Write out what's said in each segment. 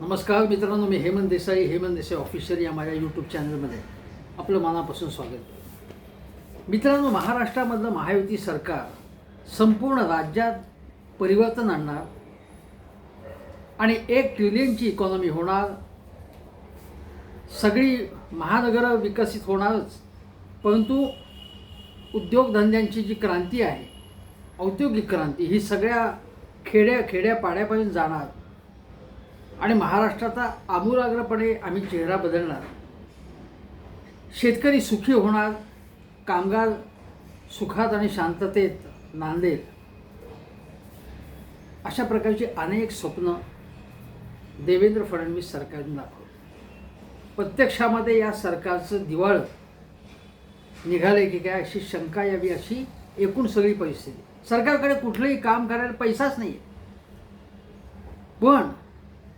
नमस्कार मित्रांनो मी हेमंत देसाई हेमंत देसाई ऑफिशियल या माझ्या यूट्यूब चॅनलमध्ये आपलं मनापासून स्वागत. मित्रांनो महाराष्ट्रामधलं महायुती सरकार संपूर्ण राज्यात परिवर्तन आणणार आणि एक ट्रिलियनची इकॉनॉमी होणार. सगळी महानगरं विकसित होणारच परंतु उद्योगधंद्यांची जी क्रांती आहे औद्योगिक क्रांती ही सगळ्या खेड्या खेड्या पाड्यापर्यंत जाणार. आणि महाराष्ट्राचा आमूलाग्रपणे आम्ही चेहरा बदलणार. शेतकरी सुखी होणार कामगार सुखात आणि शांततेत नांदेल अशा प्रकारची अनेक स्वप्न देवेंद्र फडणवीस सरकारने दाखवलं. प्रत्यक्षामध्ये या सरकारचं दिवाळ निघाले की काय अशी शंका यावी अशी एकूण सगळी परिस्थिती. सरकारकडे कुठलंही काम करायला पैसाच नाही पण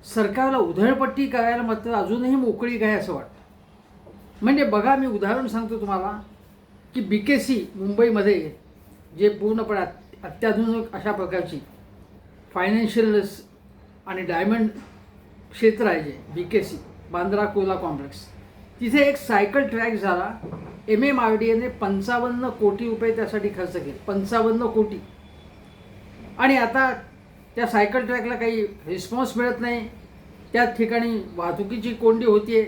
सरकारला उधळपट्टी करायला मात्र अजूनही मोकळी काय असं वाटतं? म्हणजे बघा मी उदाहरण सांगतो तुम्हाला की बी के सी मुंबईमध्ये जे पूर्णपणे अत्याधुनिक अशा प्रकारची फायनान्शियल आणि डायमंड क्षेत्र आहे जे B K C Bandra Kurla complex तिथे एक सायकल ट्रॅक झाला. एम एम आर डी एने पंचावन्न कोटी रुपये त्यासाठी खर्च केले. पंचावन्न कोटी. आणि आता त्या सायकल ट्रॅकला काही रिस्पॉन्स मिळत नाही. त्या ठिकाणी वाहतुकीची कोंडी होतीये.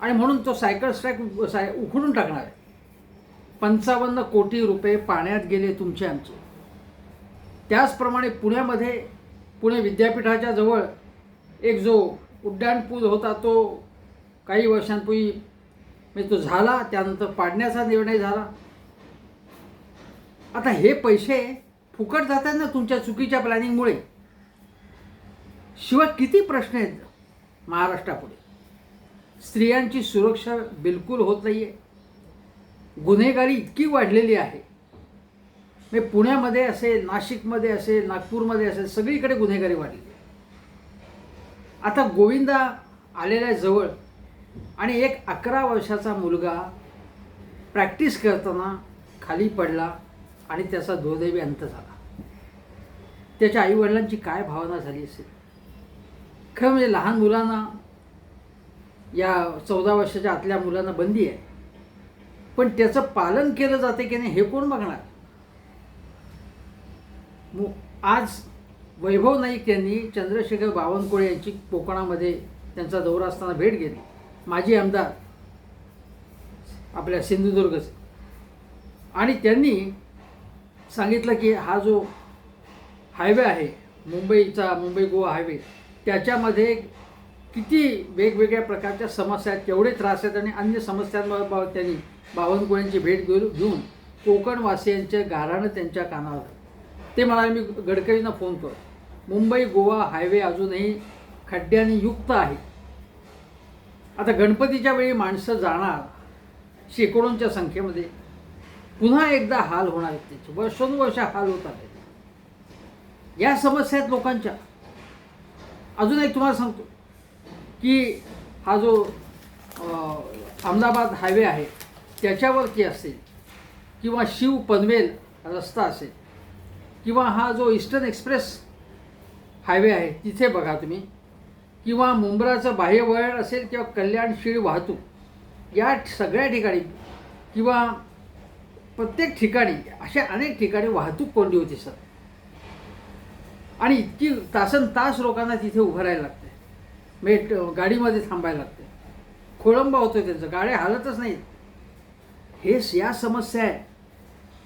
आणि म्हणून तो सायकल ट्रॅक साय उखडून टाकणार आहे. पंचावन्न कोटी रुपये पाण्यात गेले तुमचे आमचे. त्याचप्रमाणे पुण्यामध्ये पुणे विद्यापीठाच्या जवळ एक जो उड्डाणपूल होता तो काही वर्षांपूर्वी म्हणजे तो झाला त्यानंतर पाडण्याचा निर्णय झाला. आता हे पैसे फुकट जातात ना तुमच्या चुकीच्या प्लॅनिंगमुळे शिवाय किती प्रश्न आहेत? महाराष्ट्रापुढे. स्त्रियांची सुरक्षा बिलकुल होत नाही आहे गुन्हेगारी इतकी वाढलेली आहे. म्हणजे पुण्यामध्ये असेल नाशिकमध्ये असेल नागपूरमध्ये असेल सगळीकडे गुन्हेगारी वाढली आता गोविंदा आलेल्या जवळ आणि एक अकरा वर्षाचा मुलगा प्रॅक्टिस करताना खाली पडला आणि त्याचा दुर्दैवी अंत झाला. त्याच्या आईवडिलांची काय भावना झाली असेल? खरं म्हणजे लहान मुलांना या चौदा वर्षाच्या आतल्या मुलांना बंदी आहे. पण त्याचं पालन केलं जाते की नाही हे कोण बघणार? मु आज वैभव नाईक यांनी चंद्रशेखर बावनकुळे यांची कोकणामध्ये त्यांचा दौरा असताना भेट घेतली. माजी आमदार आपल्या सिंधुदुर्गचे आणि त्यांनी सांगितलं की हा जो हायवे आहे मुंबईचा मुंबई गोवा हायवे त्याच्यामध्ये किती वेगवेगळ्या प्रकारच्या समस्या आहेत केवढे त्रास आहेत आणि अन्य समस्यांबाबत त्यांनी बावनकुळ्यांची भेट घेऊन घेऊन कोकणवासियांच्या गारानं त्यांच्या कानावर ते म्हणाले मी गडकरींना फोन करतो. मुंबई गोवा हायवे अजूनही खड्ड्याने युक्त आहे. आता गणपतीच्या वेळी माणसं जाणार शेकडोंच्या संख्येमध्ये. पुन्हा एकदा हाल होणार आहेत त्याचे. वर्षोनुवर्ष हाल होतात या समस्या आहेत लोकांच्या. अजून एक तुम्हाला सांगतो की हा जो अहमदाबाद हायवे आहे त्याच्यावरती असेल किंवा शिव पनवेल रस्ता असेल किंवा हा जो ईस्टर्न एक्सप्रेस हायवे आहे तिथे बघा तुम्ही किंवा मुंब्राचं बाह्यवळण असेल किंवा कल्याणशीळ वाहतूक या सगळ्या ठिकाणी किंवा प्रत्येक ठिकाणी अशा अनेक ठिकाणी वाहतूक कोंडी होती सर. आणि इतकी तासन तास लोकांना तिथे उभं राहायला लागते मेट गाडीमध्ये थांबायला लागते खोळंबा होतो त्यांचं. गाड्या हालतच नाहीत. हे या समस्या आहे.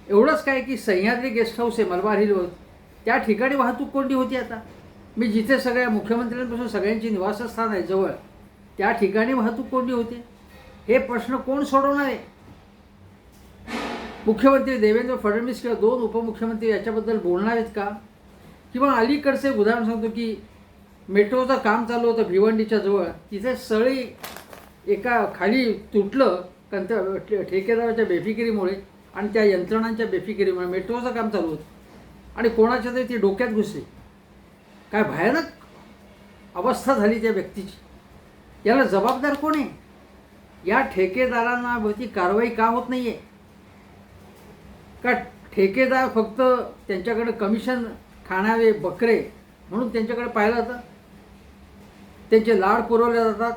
एवढंच काय की सह्याद्री गेस्ट हाऊस आहे मलबार हिलवर त्या ठिकाणी वाहतूक कोंडी होती आता? मी जिथे सगळ्या मुख्यमंत्र्यांपासून सगळ्यांची निवासस्थान आहे जवळ. त्या ठिकाणी वाहतूक कोंडी होते? हे प्रश्न कोण सोडवणार आहे? मुख्यमंत्री देवेंद्र फडणवीस किंवा दोन उपमुख्यमंत्री याच्याबद्दल बोलणार आहेत का? किंवा अलीकडचे उदाहरण सांगतो की मेट्रोचं काम चालू होतं भिवंडीच्या जवळ. तिथे सळी एका खाली तुटलं कारण त्या ठेकेदाराच्या बेफिकिरीमुळे आणि त्या यंत्रणांच्या बेफिकिरीमुळे मेट्रोचं काम चालू होतं. आणि कोणाच्या तरी ती डोक्यात घुसली. काय भयानक अवस्था झाली त्या व्यक्तीची. याला जबाबदार कोण आहे? या ठेकेदारांवरती कारवाई का होत नाही आहे का ठेकेदार फक्त त्यांच्याकडे कमिशन खाणारे बकरे म्हणून त्यांच्याकडे पाहिलं जातं. त्यांचे लाड पुरवले जातात.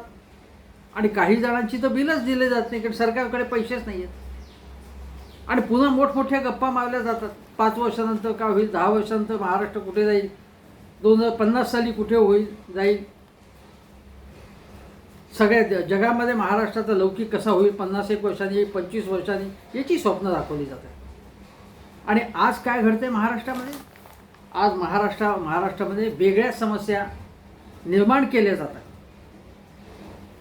आणि काही जणांची तर बिलच दिले जात नाही कारण सरकारकडे पैसेच नाही आहेत. आणि पुन्हा मोठमोठ्या गप्पा मारल्या जातात. पाच वर्षानंतर का होईल दहा वर्षानंतर महाराष्ट्र कुठे जाईल? दोन हजार पन्नास साली कुठे होईल जाईल? सगळ्या ज- जगामध्ये महाराष्ट्राचा लौकिक कसा होईल? पन्नास एक वर्षांनी पंचवीस वर्षांनी याची स्वप्न दाखवली जातात. आणि आज काय घडते महाराष्ट्रामध्ये? आज महाराष्ट्रा महाराष्ट्रामध्ये वेगळ्या समस्या निर्माण केल्या जातात.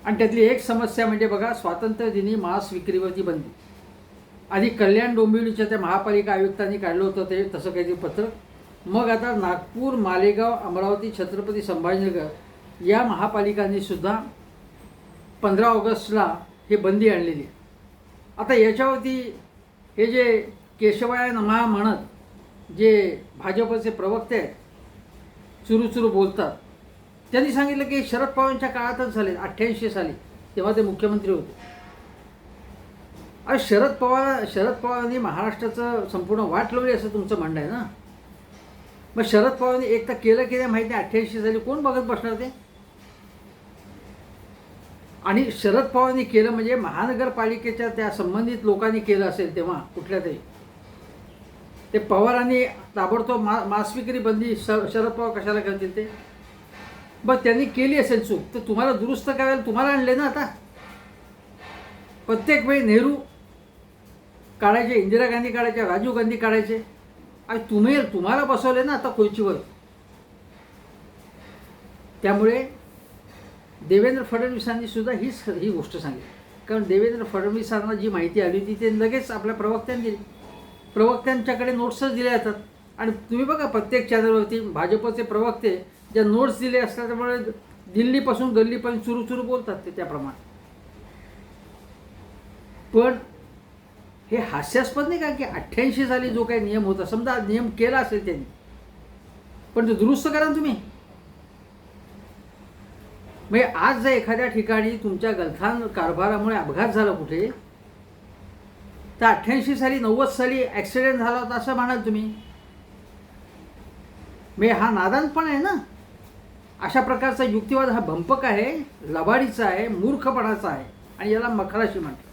आणि त्यातली एक समस्या म्हणजे बघा स्वातंत्र्यदिनी मांस विक्रीवरती बंदी. आधी कल्याण डोंबिवलीच्या त्या महापालिका आयुक्तांनी काढलं होतं ते तसं काहीतरी पत्र. मग आता नागपूर मालेगाव अमरावती छत्रपती संभाजीनगर या महापालिकांनी सुद्धा पंधरा ऑगस्टला हे बंदी आणलेली आहे. आता याच्यावरती हे जे केशवाय नमहा म्हणत जे भाजपचे प्रवक्ते आहेत चुरू चुरू बोलतात. त्यांनी सांगितलं की शरद पवारांच्या काळातच झाले अठ्ठ्याऐंशी साली तेव्हा ते मुख्यमंत्री होते. अरे शरद पवार शरद पवारांनी महाराष्ट्राचं संपूर्ण वाट लावली असं तुमचं म्हणणं आहे ना? मग शरद पवारांनी एक तर केलं की नाही माहिती नाही अठ्ठ्याऐंशी साली कोण बघत बसणार ते? आणि शरद पवारांनी केलं म्हणजे महानगरपालिकेच्या त्या संबंधित लोकांनी केलं असेल तेव्हा कुठल्या तरी. ते पवारांनी ताबडतोब मा मासविक्री बंदी श शरद पवार कशाला करतील ते? बरं त्यांनी केली असेल चूक तर तुम्हाला दुरुस्त करायला तुम्हाला आणले ना आता. प्रत्येक वेळी नेहरू काढायचे इंदिरा गांधी काढायचे राजीव गांधी काढायचे. आणि तुम्ही तुम्हाला बसवले ना आता खुर्चीवर. त्यामुळे देवेंद्र फडणवीसांनी सुद्धा हीच ही गोष्ट सांगितली. कारण देवेंद्र फडणवीसांना जी माहिती आली होती ते लगेच आपल्या प्रवक्त्यांनी दिली. प्रवक्त्यांच्याकडे नोट्सच दिल्या जातात. आणि तुम्ही बघा प्रत्येक चॅनलवरती भाजपचे प्रवक्ते ज्या नोट्स दिले असल्यामुळे दिल्लीपासून गल्लीपर्यंत चुरू चुरू बोलतात ते त्याप्रमाणे. पण हे हास्यास्पद नाही का की अठ्ठ्याऐंशी साली जो काही नियम होता समजा नियम केला असेल त्यांनी पण तो दुरुस्त करा ना तुम्ही. म्हणजे आज जर एखाद्या ठिकाणी तुमच्या गलथान कारभारामुळे अपघात झाला कुठे तर अठ्ठ्याऐंशी साली नव्वद साली ॲक्सिडेंट झाला होता असं म्हणाल तुम्ही. मी हा नादान पण आहे ना. अशा प्रकारचा युक्तिवाद हा भंपक आहे लबाडीचा आहे मूर्खपणाचा आहे. आणि याला मखराशी म्हणतात.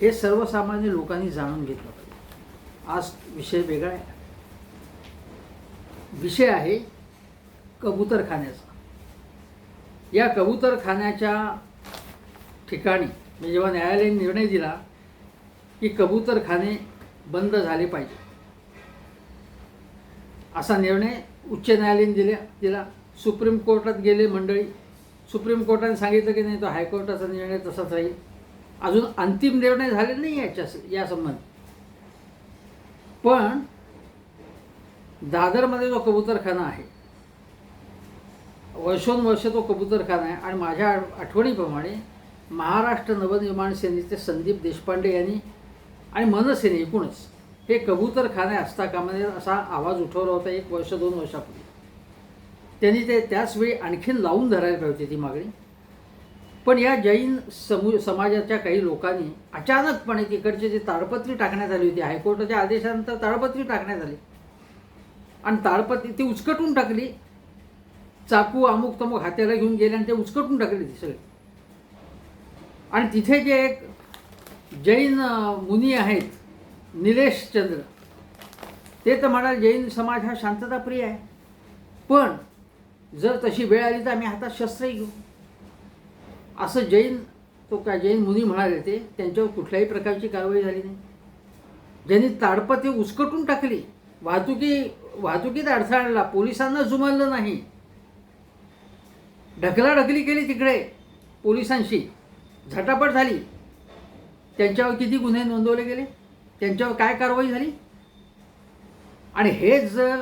हे सर्वसामान्य लोकांनी जाणून घेतलं पाहिजे. आज विषय वेगळा आहे. विषय आहे कबूतरखान्याचा. या कबूतरखान्याच्या ठिकाणी मी जेव्हा न्यायालयाने निर्णय दिला की कबूतरखाने बंद झाले पाहिजे. असा निर्णय उच्च न्यायालयाने दिल्या दिला. सुप्रीम कोर्टात गेले मंडळी. सुप्रीम कोर्टाने सांगितलं की नाही तो हायकोर्टाचा निर्णय तसाच राहील. अजून अंतिम निर्णय झाले नाही याच्या या संबंधी. पण दादरमध्ये जो कबूतरखाना आहे वर्षोनवर्ष तो कबूतरखाना आहे. आणि माझ्या आठवणीप्रमाणे महाराष्ट्र नवनिर्माण सेनेचे संदीप देशपांडे यांनी आणि मनसेने एकूणच. हे कबूतरखाने असता कामाने असा आवाज उठवला होता एक वर्ष दोन वर्षापूर्वी. त्यांनी ते त्याचवेळी आणखीन लावून धरायला पाहिजे ती मागणी. पण या जैन समू समाजाच्या काही लोकांनी अचानकपणे तिकडची जी ताडपत्री टाकण्यात आली होती हायकोर्टाच्या आदेशानंतर ताडपत्री टाकण्यात आली. आणि ताडपत्री ती उचकटून टाकली. चाकू अमुक तमुक हात्याला घेऊन गेले आणि ते उचकटून टाकले ती सगळे. आणि तिथे जे एक जैन मुनी आहेत निलेश चंद्र. ते तर म्हणाल जैन समाज हा शांतताप्रिय आहे. पण जर तशी वेळ आली तर आम्ही हातात शस्त्रही घेऊ. असं जैन तो काय जैन मुनी म्हणाले ते त्यांच्यावर कुठल्याही प्रकारची कारवाई झाली नाही. ज्यांनी ताडपत्री उचकटून टाकली वाहतुकी वाहतुकीत अडथळा आणला पोलिसांना जुमानलं नाही. ढकलाढकली केली तिकडे पोलिसांशी. झटापट झाली. त्यांच्यावर किती गुन्हे नोंदवले गेले? त्यांच्यावर काय कारवाई झाली? आणि हेच जर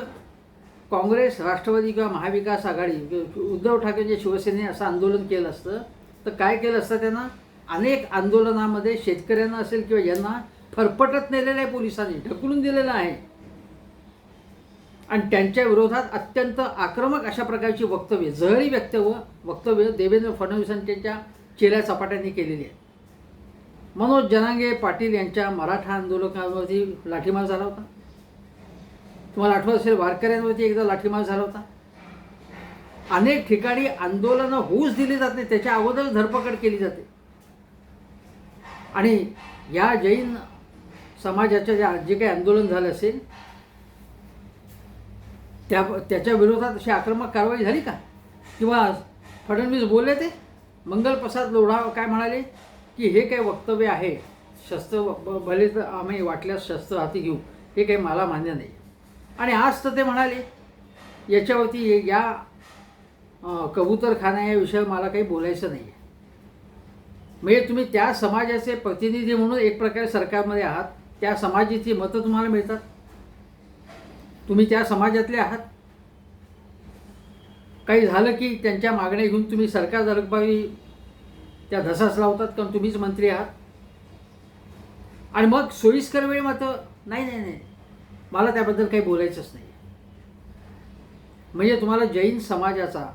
काँग्रेस राष्ट्रवादी किंवा महाविकास आघाडी उद्धव ठाकरेंच्या शिवसेने असं आंदोलन केलं असतं तर काय केलं असतं त्यांना? अनेक आंदोलनामध्ये शेतकऱ्यांना असेल किंवा यांना फरफटत नेलेलं आहे पोलिसांनी ढकलून दिलेलं आहे. आणि त्यांच्या विरोधात अत्यंत आक्रमक अशा प्रकारची वक्तव्य जहरी वक्तव्य वक्तव्य देवेंद्र फडणवीसांच्या चेल्या चपाट्यांनी केलेली आहे मनोज जनांगे पाटील यांच्या मराठा आंदोलकांवरती लाठीमार झाला होता? तुम्हाला आठवत असेल वारकऱ्यांवरती एकदा लाठीमार झाला होता? अनेक ठिकाणी आंदोलनं होऊच दिली जात नाही त्याच्या अगोदर धरपकड केली जाते. आणि या जैन समाजाच्या ज्या जे काही आंदोलन झालं असेल त्या त्याच्या विरोधात अशी आक्रमक कारवाई झाली का? किंवा फडणवीस बोलले ते? मंगलप्रसाद लोढा काय म्हणाले? की हे काय वक्तव्य आहे? शस्त्र भले तर आम्ही वाटल्यास शस्त्र हाती घेऊ. हे काही मला मान्य नाही. आणि आज तर ते म्हणाले याच्यावरती या कबूतरखाना या विषयावर मला काही बोलायचं नाही आहे म्हणजे तुम्ही त्या समाजाचे प्रतिनिधी म्हणून एक प्रकारे सरकारमध्ये आहात. त्या समाजाची मतं तुम्हाला मिळतात. तुम्ही त्या समाजातले आहात. काही झालं की त्यांच्या मागण्या घेऊन तुम्ही सरकार दरबारी त्या धसास लावतात कारण तुम्हीच मंत्री आहात. आणि मग सोयीस्कर वेळ मात्र नाही नाही नाही. मला त्याबद्दल काही बोलायचंच नाही. म्हणजे तुम्हाला जैन समाजाचा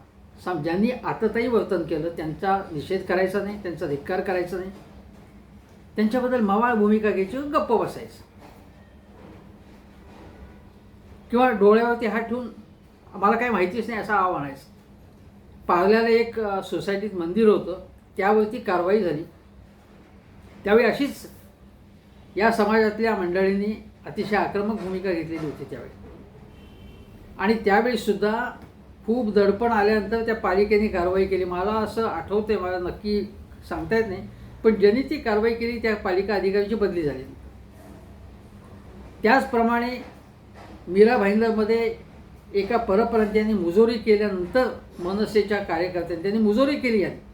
सम ज्यांनी आतताई वर्तन केलं त्यांचा निषेध करायचा नाही त्यांचा धिक्कार करायचा नाही. त्यांच्याबद्दल मवाळ भूमिका घ्यायची गप्प बसायचं. किंवा डोळ्यावरती हात ठेवून मला काही माहितीच नाही असं आव आहे. पार्ल्याला एक सोसायटीत मंदिर होतं. त्यावरती कारवाई झाली. त्यावेळी अशीच या समाजातल्या मंडळींनी अतिशय आक्रमक भूमिका घेतलेली होती त्यावेळी. आणि त्यावेळीसुद्धा खूप दडपण आल्यानंतर त्या पालिकेने कारवाई केली. मला असं आठवते मला नक्की सांगता येत नाही. पण ज्यांनी ती कारवाई केली त्या पालिका अधिकाऱ्याची बदली झाली. त्याचप्रमाणे मीरा भाईंदरमध्ये एका परप्रांतीयांनी मुजोरी केल्यानंतर मनसेच्या कार्यकर्त्यांनी त्यांनी मुजोरी केली आहे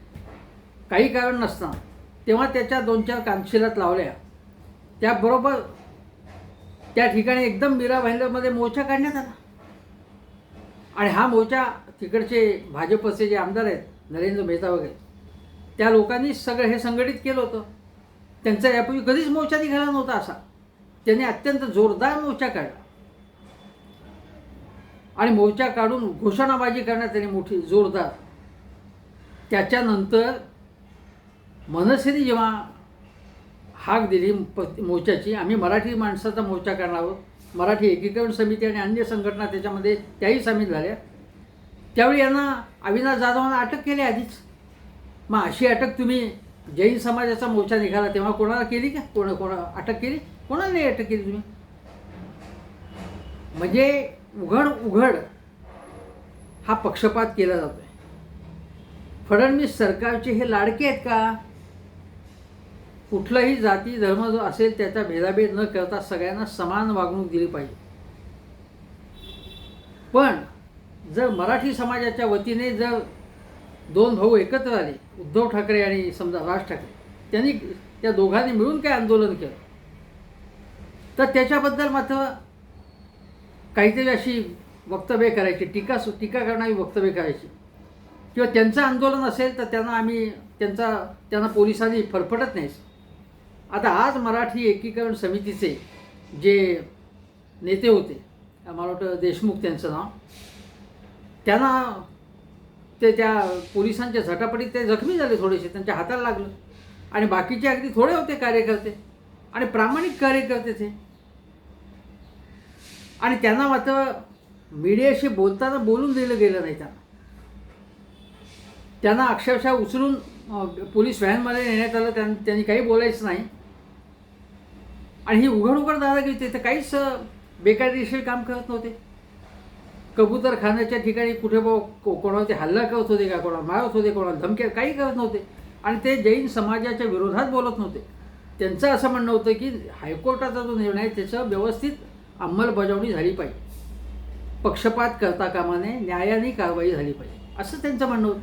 काही कारण नसताना तेव्हा त्याच्या दोन चार कानशिलात लावल्या. त्याबरोबर त्या ठिकाणी एकदम मीरा भाईंदरमध्ये मोर्चा काढण्यात आला. आणि हा मोर्चा तिकडचे भाजपचे जे आमदार आहेत नरेंद्र मेहता वगैरे त्या लोकांनी सगळं हे संघटित केलं होतं. त्यांचा यापूर्वी कधीच मोर्चा निघाला नव्हता असा. त्यांनी अत्यंत जोरदार मोर्चा काढला. आणि मोर्चा काढून घोषणाबाजी करण्यात त्यांनी मोठी जोरदार. त्याच्यानंतर मनसेने जेव्हा हाक दिली प- मोर्चाची आम्ही मराठी माणसाचा मोर्चा करणार आहोत. मराठी एकीकरण समिती आणि अन्य संघटना त्याच्यामध्ये त्याही सामील झाल्या. त्यावेळी यांना अविनाश जाधवांना अटक केली आधीच. मग अशी अटक तुम्ही जैन समाजाचा मोर्चा निघाला तेव्हा कोणाला केली का? कोणा कोणा अटक केली? कोणाला नाही अटक केली तुम्ही? म्हणजे उघड उघड हा पक्षपात केला जातो आहे फडणवीस सरकारचे हे लाडके आहेत का? कुठलाही जाती धर्म जो असेल त्याचा भेदाभेद न करता सगळ्यांना समान वागणूक दिली पाहिजे. पण जर मराठी समाजाच्या वतीने जर दोन भाऊ एकत्र आले उद्धव ठाकरे आणि समजा राज ठाकरे त्यांनी त्या दोघांनी मिळून काय आंदोलन केलं? तर त्याच्याबद्दल मात्र काहीतरी अशी वक्तव्य करायची टीका टीका करणारी वक्तव्य करायची. किंवा त्यांचं आंदोलन असेल तर त्यांना आम्ही त्यांचा त्यांना पोलिसांनी फरफटत नाहीच आता आज मराठी एकीकरण समितीचे जे नेते होते मला वाटतं देशमुख त्यांचं नाव त्यांना ते त्या पोलिसांच्या झटापटीत ते जखमी झाले थोडेसे त्यांच्या हाताला लागलं. आणि बाकीचे अगदी थोडे होते कार्यकर्ते आणि प्रामाणिक कार्यकर्ते ते. आणि त्यांना मात्र मीडियाशी बोलताना बोलून दिलं गेलं नाही त्यांना. त्यांना अक्षरशः उचलून पोलीस व्हॅनमध्ये नेण्यात आलं त्यां त्यांनी काही बोलायचं नाही. आणि ही उघड उघड दादागिरी तिथे काहीच बेकायदेशीर काम करत नव्हते. कबूतरखान्याच्या ठिकाणी कुठे बा को- हल्ला करत होते का कोणाला मारत होते कोणाला धमक्या काही करत नव्हते. आणि ते जैन समाजाच्या विरोधात बोलत नव्हते. त्यांचं असं म्हणणं होतं की हायकोर्टाचा जो निर्णय आहे त्याचं व्यवस्थित अंमलबजावणी झाली पाहिजे. पक्षपात करता कामाने न्यायाने कारवाई झाली पाहिजे. असं त्यांचं म्हणणं होतं.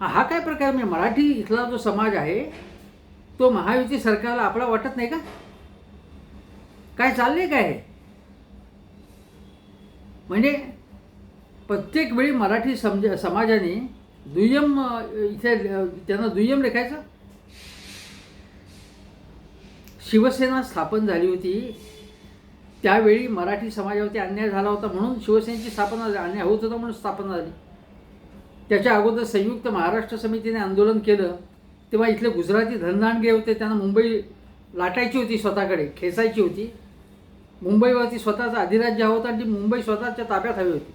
हा हा काय प्रकार म्हणजे मराठी इथला जो समाज आहे तो महायुती सरकारला आपला वाटत नाही का? काय चाललंय काय म्हणजे प्रत्येक वेळी मराठी समज समाजाने दुय्यम इथे त्यांना दुय्यम लेखायचं? शिवसेना स्थापन झाली होती. त्यावेळी मराठी समाजावरती अन्याय झाला होता म्हणून शिवसेनेची स्थापना झाली अन्याय होत होता म्हणून स्थापना झाली. त्याच्या अगोदर संयुक्त महाराष्ट्र समितीने आंदोलन केलं. तेव्हा इथले गुजराती धनदांडगे होते त्यांना मुंबई लाटायची होती स्वतःकडे खेचायची होती. मुंबईवरती स्वतःचा अधिराज्य हवं होतं आणि ती मुंबई स्वतःच्या ताब्यात हवी होती.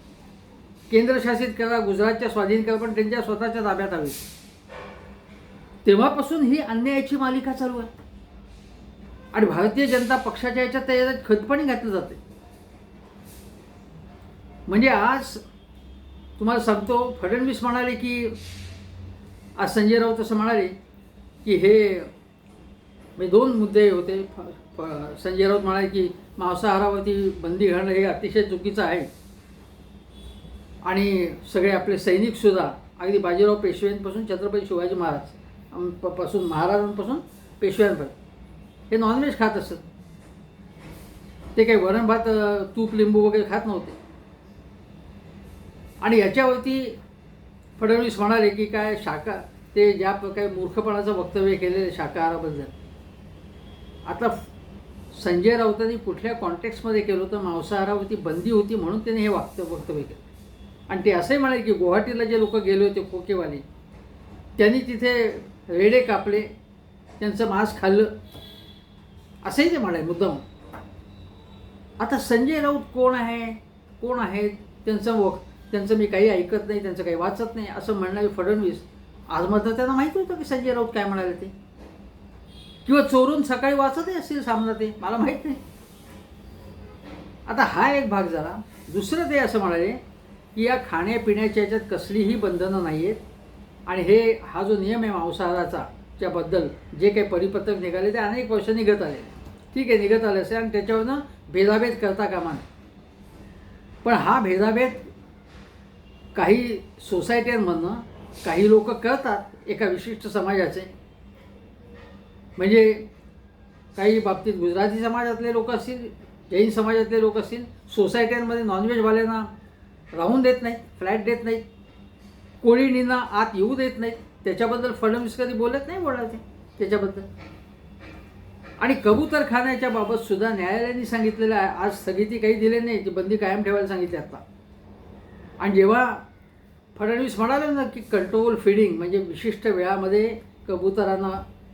केंद्रशासित करा गुजरातच्या स्वाधीन करा पण त्यांच्या स्वतःच्या ताब्यात हवी तेव्हापासून ही अन्यायाची मालिका चालू आहे. आणि भारतीय जनता पक्षाच्या याच्यात त्याच्यात खतपणी घातलं जाते. म्हणजे आज तुम्हाला सांगतो फडणवीस म्हणाले की आज संजय राऊत असं म्हणाले की हे म्हणजे दोन मुद्दे होते. फ- संजय राऊत म्हणाले की मांसाहारावरती बंदी घालणं हे अतिशय चुकीचं आहे. आणि सगळे आपले सैनिकसुद्धा अगदी बाजीराव पेशव्यांपासून छत्रपती शिवाजी महाराजपासून महाराजांपासून पेशव्यांपर्यंत. हे नॉनव्हेज खात असत. ते काही वरण भात तूप लिंबू वगैरे खात नव्हते. आणि याच्यावरती फडणवीस म्हणाले की काय शाखा ते ज्या प्रकारे मूर्खपणाचं वक्तव्य केलेलं शाकाहाराबद्दल. आता संजय राऊतांनी कुठल्या कॉन्टेक्स्टमध्ये केलं होतं? मांसाहारावरती बंदी होती म्हणून त्याने हे वाक्त वक्तव्य केलं. आणि ते असंही म्हणाले की गुवाहाटीला जे लोक गेले होते खोकेवाले त्यांनी तिथे रेडे कापले त्यांचं मांस खाल्लं. असंही ते म्हणाले मुद्दाम आता संजय राऊत कोण आहे? कोण आहे त्यांचं वक त्यांचं मी काही ऐकत नाही त्यांचं काही वाचत नाही असं म्हणणारे फडणवीस आज मात्र त्यांना माहिती होतं की संजय राऊत काय म्हणाले ते? किंवा चोरून सकाळी वाचतही असतील सामना ते मला माहीत नाही. आता हा एक भाग झाला. दुसरं ते असं म्हणाले की या खाण्यापिण्याच्या याच्यात कसलीही बंधनं नाही आहेत आणि हे हा जो नियम आहे मांसाहाराचा त्याबद्दल जे काही परिपत्रक निघाले ते अनेक वर्ष निघत आले. ठीक आहे निघत आले असेल आणि त्याच्यावरनं भेदाभेद करता कामा नये. पण हा भेदाभेद काही सोसायट्यांमधनं काही लोक कळतात एका विशिष्ट समाजाचे. म्हणजे काही बाबतीत गुजराती समाजातले लोक असतील जैन समाजातले लोक असतील सोसायट्यांमध्ये नॉनव्हेजवाल्यांना राहून देत नाहीत फ्लॅट देत नाहीत कोळीणींना आत येऊ देत नाहीत त्याच्याबद्दल फडणवीस कधी बोलत नाही बोलायचे त्याच्याबद्दल? आणि कबूतरखान्याच्या बाबत सुद्धा न्यायालयाने सांगितलेलं आहे. आज स्थगिती काही दिली नाही ती बंदी कायम ठेवायला सांगितली आता. आणि जेव्हा फडणवीस म्हणाले ना की कंट्रोल फिडिंग म्हणजे विशिष्ट वेळामध्ये कबुतरांना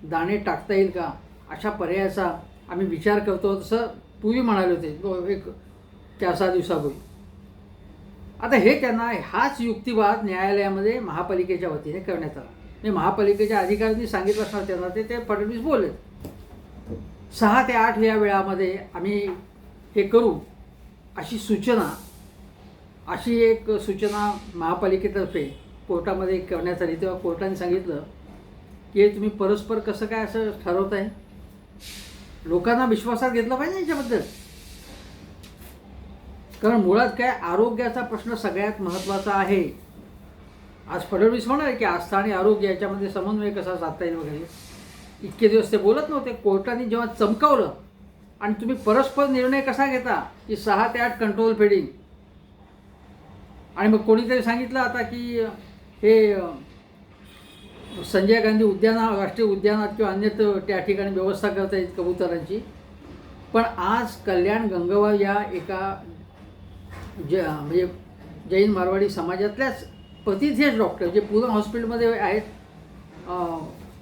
दाणे टाकता येईल का? अशा पर्यायाचा आम्ही विचार करतो तसं पूर्वी म्हणाले होते. एक चार सहा दिवसापूर्वी. आता हे त्यांना हाच युक्तिवाद न्यायालयामध्ये महापालिकेच्या वतीने करण्यात आला. म्हणजे महापालिकेच्या अधिकाऱ्यांनी सांगितलं असणार त्यांना ते ते फडणवीस बोलले. सहा ते आठ या वेळामध्ये आम्ही हे करू अशी सूचना अशी एक सूचना महापालिकेतर्फे कोर्टामध्ये करण्यात आली तेव्हा कोर्टाने सांगितलं की तुम्ही परस्पर कसं काय असं ठरवत आहे लोकांना विश्वासात घेतलं पाहिजे याच्याबद्दल. कारण मुळात काय आरोग्याचा प्रश्न सगळ्यात महत्त्वाचा आहे. आज फडणवीस म्हणाले की आस्था आणि आरोग्य याच्यामध्ये समन्वय कसा साधता येईल वगैरे. इतके दिवस ते बोलत नव्हते. कोर्टाने जेव्हा चमकावलं आणि तुम्ही परस्पर निर्णय कसा घेता की सहा ते आठ कंट्रोल फेडिंग आणि मग कोणीतरी सांगितलं आता की हे संजय गांधी उद्याना राष्ट्रीय उद्यानात किंवा अन्यत्र त्या ठिकाणी व्यवस्था करता येईल कबुतरांची. पण आज कल्याण गंगवा या एका ज म्हणजे जैन मारवाडी समाजातल्याच प्रतिथेच डॉक्टर जे पूर्ण हॉस्पिटलमध्ये आहेत.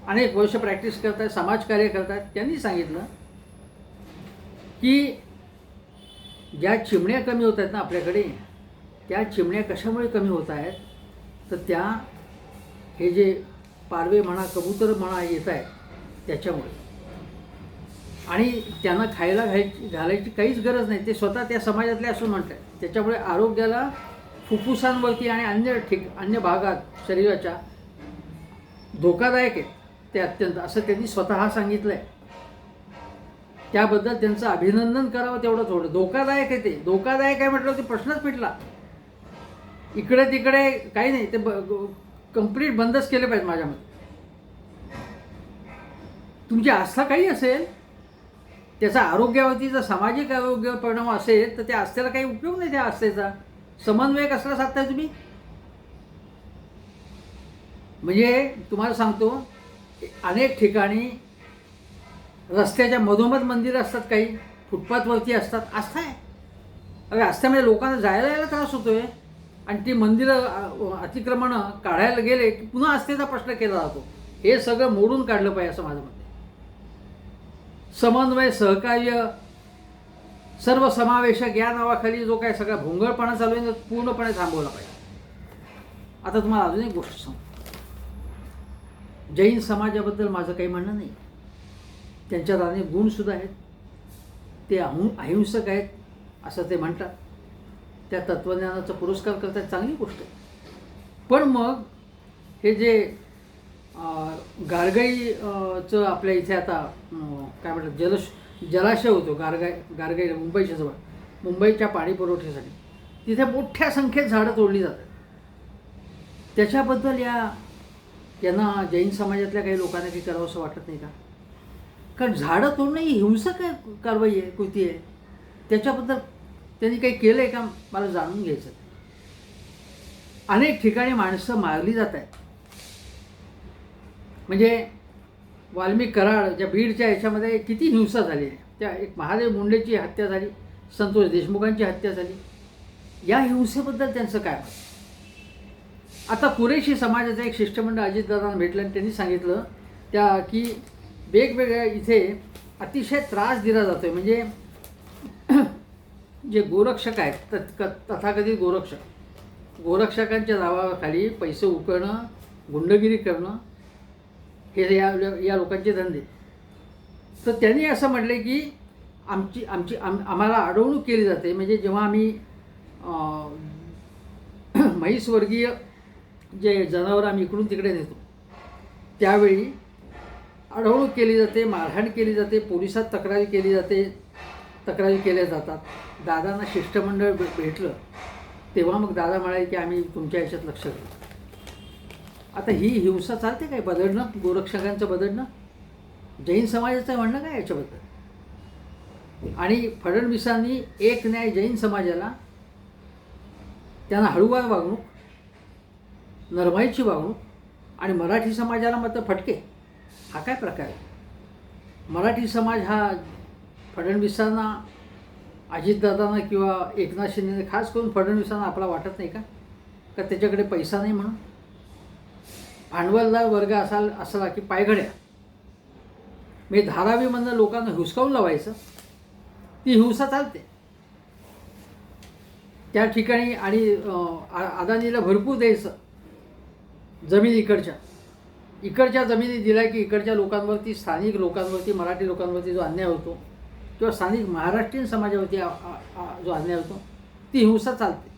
अनेक वर्ष प्रॅक्टिस करत आहेत समाजकार्य करत आहेत त्यांनी सांगितलं की ज्या चिमण्या कमी होत आहेत ना आपल्याकडे त्या चिमण्या कशामुळे कमी होत आहेत? तर त्या हे जे पारवे म्हणा कबूतर म्हणा येत आहेत त्याच्यामुळे. आणि त्यांना खायला घालायची घालायची काहीच गरज नाही. ते स्वतः त्या समाजातले असून म्हणतात त्याच्यामुळे आरोग्याला फुफ्फुसांवरती आणि अन्य ठिक अन्य भागात शरीराच्या धोकादायक आहे ते अत्यंत असं त्यांनी स्वतः सांगितलं आहे त्याबद्दल त्यांचं अभिनंदन करावं तेवढं थोडं. धोकादायक आहे ते. धोकादायक आहे म्हटलं ते प्रश्नच पिटला इकडे तिकडे काही नाही ते कंप्लीट बंदच केले पाहिजे माझ्या मते तुमची आस्था काही असेल त्याचा आरोग्यावरती जर सामाजिक आरोग्य परिणाम असेल तर त्या आस्थेला काही उपयोग नाही त्या आस्थेचा. समन्वय कसला साधताय तुम्ही? म्हणजे तुम्हाला सांगतो अनेक ठिकाणी रस्त्याच्या मधोमध मंदिरं असतात काही फुटपाथवरती असतात. आस्था आहे. अरे आस्थेमध्ये लोकांना जायला यायला त्रास होतोय. आणि ती मंदिरं अ, अतिक्रमणं काढायला गेले की पुन्हा आस्थेचा प्रश्न केला जातो. हे सगळं मोडून काढलं पाहिजे असं माझं मत आहे. समन्वय सहकार्य सर्व समावेशक या नावाखाली जो काय सगळा भोंगळपणा चालू आहे तो पूर्णपणे थांबवला पाहिजे. आता तुम्हाला अजून एक गोष्ट सांग जैन समाजाबद्दल माझं काही म्हणणं नाही. त्यांच्यात अनेक गुणसुद्धा आहेत. ते अहु अहिंसक आहेत असं ते म्हणतात. त्या तत्त्वज्ञानाचा पुरस्कार करतात चांगली गोष्ट आहे. पण मग हे जे गारगाईचं चं आपल्या इथे आता काय म्हणतात जलश जलाशय होतो गारगाई गारगाईला मुंबईच्या जवळ मुंबईच्या पाणी पुरवठ्यासाठी. तिथे मोठ्या संख्येत झाडं तोडली जातात. त्याच्याबद्दल या यांना जैन समाजातल्या काही लोकांना काही करावं असं वाटत नाही का? कारण झाडं तोडणं ही हिंसक कारवाई आहे कृती आहे. त्याच्याबद्दल त्यांनी काही केलं आहे का मला जाणून घ्यायचं अनेक ठिकाणी माणसं मारली जात आहेत. म्हणजे वाल्मिक कराड ज्या बीडच्या याच्यामध्ये किती हिंसा झाली आहे. त्या एक महादेव मुंडेची हत्या झाली संतोष देशमुखांची हत्या झाली. या हिंसेबद्दल त्यांचं काय मत? आता कुरेशी समाजाचं एक शिष्टमंडळ अजितदादांना भेटलं आणि त्यांनी सांगितलं त्या की वेगवेगळ्या इथे अतिशय त्रास दिला जातो आहे म्हणजे जे गोरक्षक आहेत तत् क- तथाकथित गोरक्षक. गोरक्षकांच्या नावाखाली पैसे उकळणं गुंडगिरी करणं हे या या लोकांचे धंदे. तर त्यांनी असं म्हटले की आमची आमची आम आम्हाला अडवणूक केली जाते. म्हणजे जेव्हा आम्ही म्हैसवर्गीय जे जनावरं आम्ही इकडून तिकडे नेतो त्यावेळी अडवणूक केली जाते मारहाण केली जाते पोलिसात तक्रारी केली जाते तक्रारी केल्या जातात. दादांना शिष्टमंडळ भेटलं तेव्हा मग दादा म्हणाले की आम्ही तुमच्या याच्यात लक्ष घेऊ आता ही हिंसा चालते काय? बदलणं? गोरक्षकांचं बदलणं? जैन समाजाचं म्हणणं काय याच्याबद्दल? आणि फडणवीसांनी एक न्याय जैन समाजाला त्यांना हळूवार वागणूक नरमाईची वागणूक आणि मराठी समाजाला मात्र फटके. हा काय प्रकार आहे? मराठी समाज हा फडणवीसांना अजितदादांना किंवा एकनाथ शिंदेने खास करून फडणवीसांना आपला वाटत नाही का? का त्याच्याकडे पैसा नाही म्हणून? भांडवलदार वर्ग असाल असला की पायघड्या. म्हणजे धारावीमधनं लोकांना हुसकावून लावायचं. ती हिंसा चालते. त्या ठिकाणी आणि आ- अदानीला भरपूर द्यायचं. जमीन इकडच्या. इकडच्या जमिनी दिल्या की इकडच्या लोकांवरती स्थानिक लोकांवरती मराठी लोकांवरती जो अन्याय होतो किंवा स्थानिक महाराष्ट्रीयन समाजावरती जो अन्याय होतो ती हिंसा चालते.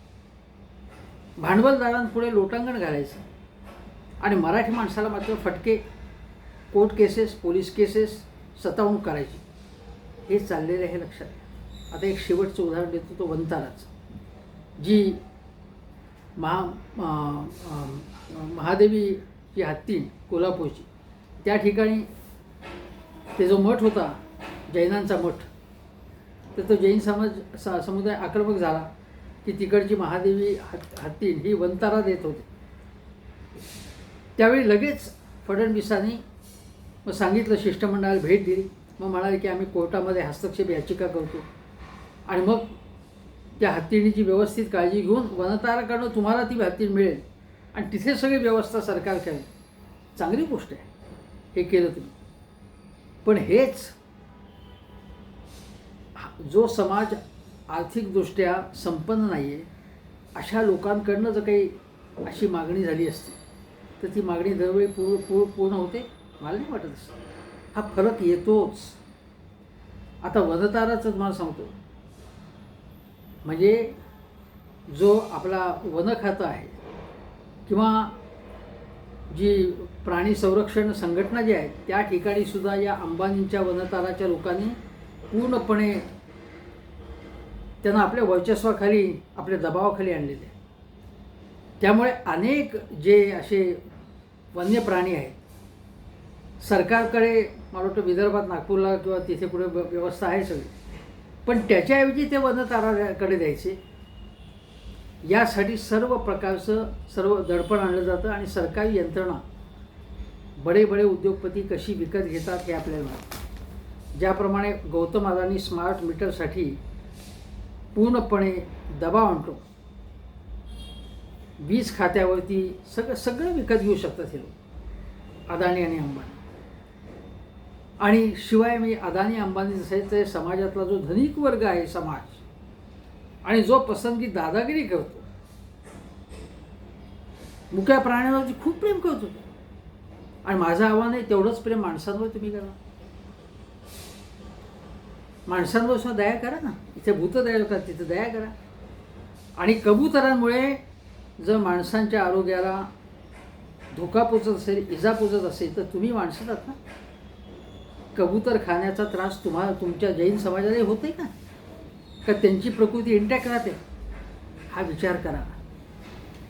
भांडवलदारांपुढे लोटांगण घालायचं. आणि मराठी माणसाला मात्र फटके कोर्ट केसेस पोलीस केसेस सतावणूक करायची. हे चाललेलं आहे हे लक्षात आता एक शेवटचं उदाहरण देतो तो वंताराचं जी महा महादेवीची हत्ती कोल्हापूरची त्या ठिकाणी ते जो मठ होता जैनांचा मठ तर तो जैन समाज स समुदाय आक्रमक झाला की तिकडची महादेवी हत् हत्ती ही वंतारा देत होती. त्यावेळी लगेच फडणवीसांनी मग सांगितलं शिष्टमंडळाला भेट दिली. मग म्हणाले की आम्ही कोर्टामध्ये हस्तक्षेप याचिका करतो. आणि मग त्या हत्तीणीची व्यवस्थित काळजी घेऊन वनताराकडनं तुम्हाला ती हत्ती मिळेल. आणि तिथे सगळी व्यवस्था सरकार करेल. चांगली गोष्ट आहे. हे केलं तुम्ही. पण हेच जो समाज आर्थिकदृष्ट्या संपन्न नाही आहे अशा लोकांकडनं जर काही अशी मागणी झाली असती तर ती मागणी दरवेळी पूर्ण पूर्ण पूर्ण होते? मला नाही वाटत असं. हा फरक येतोच. आता वनताराचं तुम्हाला सांगतो. म्हणजे जो आपला वन खातं आहे किंवा जी प्राणी संरक्षण संघटना जी आहेत त्या ठिकाणीसुद्धा या अंबानींच्या वनताराच्या लोकांनी पूर्णपणे त्यांना आपल्या वर्चस्वाखाली आपल्या दबावाखाली आणलेले आहे. त्यामुळे अनेक जे असे वन्य प्राणी आहेत सरकारकडे मला वाटतं विदर्भात नागपूरला किंवा तिथे पुढे व्यवस्था आहे सगळी. पण त्याच्याऐवजी ते वनताराकडे द्यायचे. यासाठी सर्व प्रकारचं सर्व दडपण आणलं जातं आणि सरकारी यंत्रणा बडे बडे उद्योगपती कशी विकत घेतात हे आपल्याला ज्याप्रमाणे गौतम अदानी स्मार्ट मीटरसाठी पूर्णपणे दबाव आणतो. वीज खात्यावरती सगळं सगळं विकत घेऊ शकतात हे लोक. अदानी आणि अंबानी. आणि शिवाय मी अदानी अंबानी जसे समाजातला जो धनिक वर्ग आहे समाज आणि जो पसंती दादागिरी करतो मुक्या प्राण्यांवरती खूप प्रेम करतो आणि माझं आव्हान आहे तेवढंच प्रेम माणसांवर तुम्ही करा माणसांवर सुद्धा दया करा ना. इथे भूत दया होतात तिथं दया करा. आणि कबुतरांमुळे जर माणसांच्या आरोग्याला धोका पोचत असेल इजा पोचत असेल तर तुम्ही माणसं आहात ना. कबूतर खाण्याचा त्रास तुम्हाला तुमच्या जैन समाजालाही होते का? का त्यांची प्रकृती इंटॅक्ट राहते? हा विचार करा.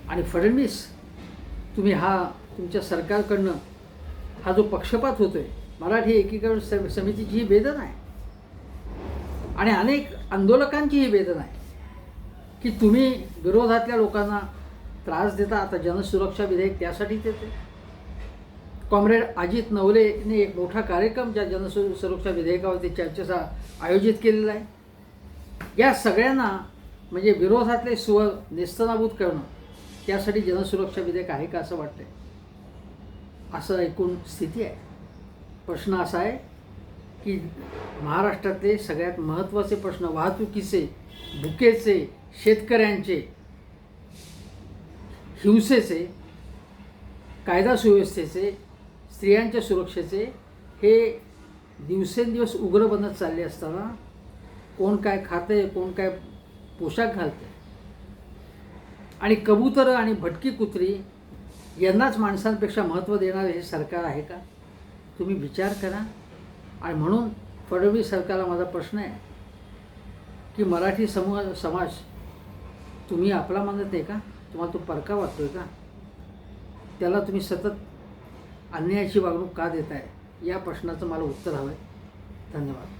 आणि फडणवीस तुम्ही हा तुमच्या सरकारकडनं हा जो पक्षपात होतो आहे मराठी एकीकरण सम- समितीची ही वेदना आहे. आणि अनेक आंदोलकांची ही वेदना आहे. की तुम्ही विरोधातल्या लोकांना त्रास देता आता जनसुरक्षा विधेयक त्यासाठीच येते कॉम्रेड अजित नवलेने एक मोठा कार्यक्रम ज्या जनसु सुरक्षा विधेयकावरती चर्चेचा आयोजित केलेला आहे. या सगळ्यांना म्हणजे विरोधातले स्वर नेस्तनाभूत करणं त्यासाठी जनसुरक्षा विधेयक आहे का असं वाटतंय? असं एकूण स्थिती आहे. प्रश्न असा आहे की महाराष्ट्रातले सगळ्यात महत्त्वाचे प्रश्न वाहतुकीचे भुकेचे शेतकऱ्यांचे हिंसेचे कायदा सुव्यवस्थेचे स्त्रियांच्या सुरक्षेचे हे दिवसेंदिवस उग्र बनत चालले असताना कोण काय खाते कोण काय पोशाख घालते आणि कबूतरं आणि भटकी कुत्री यांनाच माणसांपेक्षा महत्त्व देणारं हे सरकार आहे का? तुम्ही विचार करा. आणि म्हणून फडणवीस सरकारला माझा प्रश्न आहे की मराठी समूह समाज तुम्ही आपला मानत आहे का? तुम्हाला तो परका वाटतोय का? त्याला तुम्ही सतत अन्यायाची वागणूक का देताय? या प्रश्नाचं मला उत्तर हवं आहे धन्यवाद.